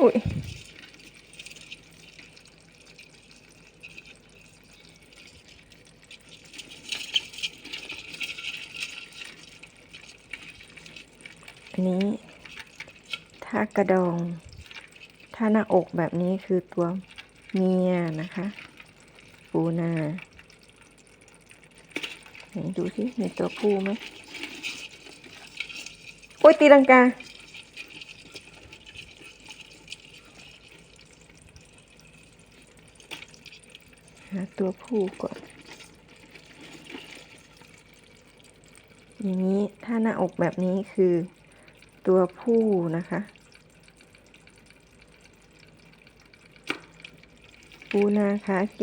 อุ้ยอันนี้ ถ้ากระดอง ถ้าหน้าอกแบบนี้คือตัวเมียนะคะ ปูนาไหนดูสิมีตัวผู้ไหมโอ้ยตีลังกา หาตัวผู้ก่อน อย่างนี้ถ้าหน้าอกแบบนี้คือตัวผู้นะคะ ปูนาคาเก